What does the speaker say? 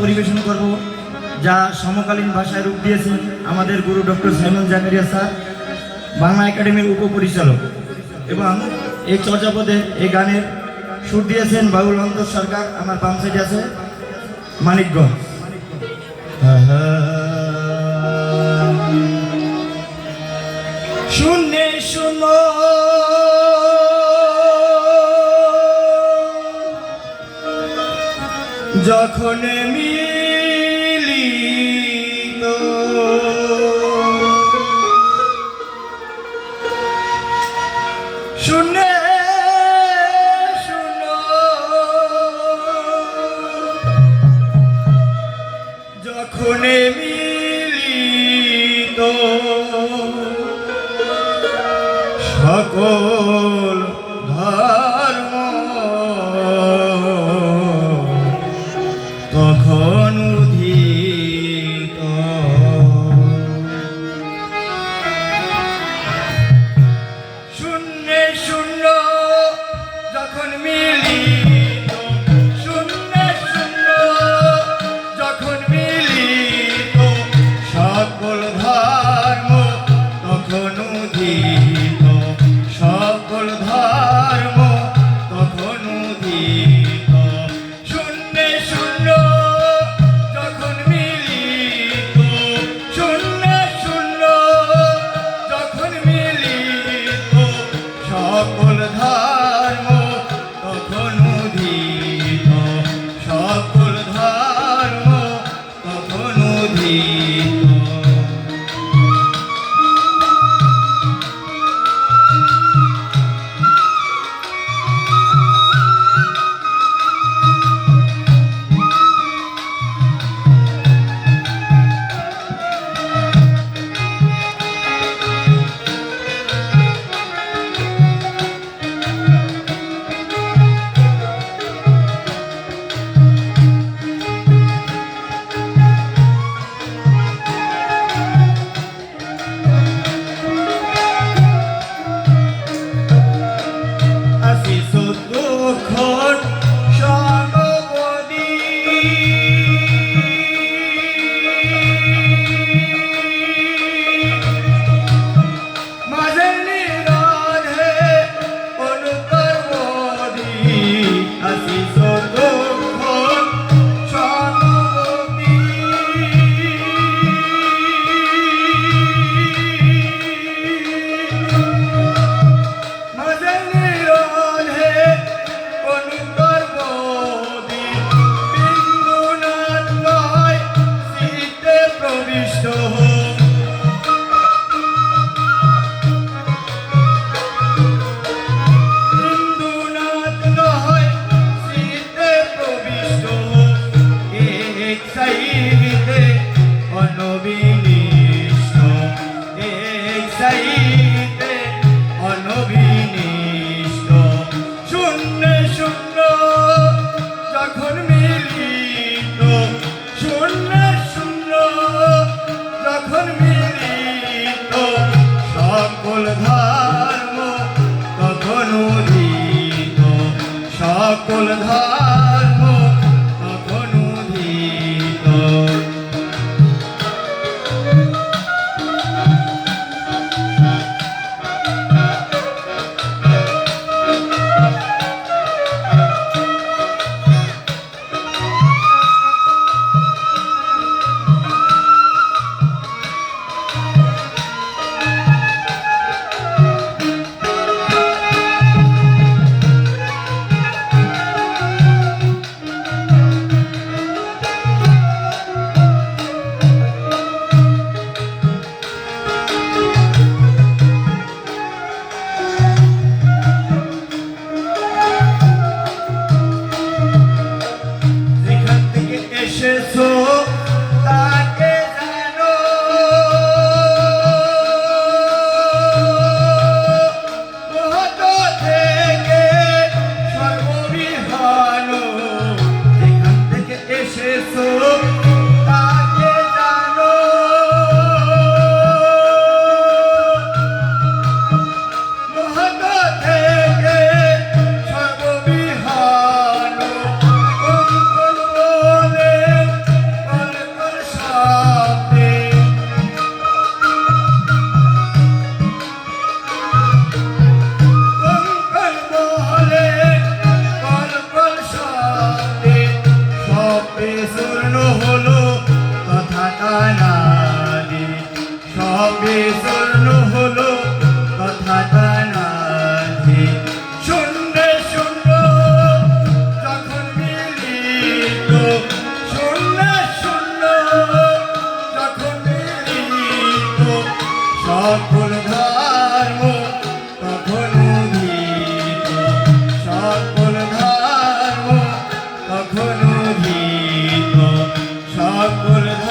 পরিবেশন করব, যা সমকালীন ভাষায় রূপ দিয়েছেন আমাদের গুরু ডক্টর সাইমন জাকারিয়া স্যার, বাংলা একাডেমির উপপরিচালক। এবং এই চর্যাপদে এই গানের সুর দিয়েছেন বাবুল অন্তর সরকার, আমার বাম সাইডে আছে মানিকগঞ্জ। শুনে শুনো। যখন মিলিত। শুনে শুনো। যখন মিলিত সকল me. এক সাইতে অনবিনিষ্ট শূন্য শূন্য যখন Jesus. সকল ধর্ম তখন ভীত সকল ধর্ম তখন ভীত সকল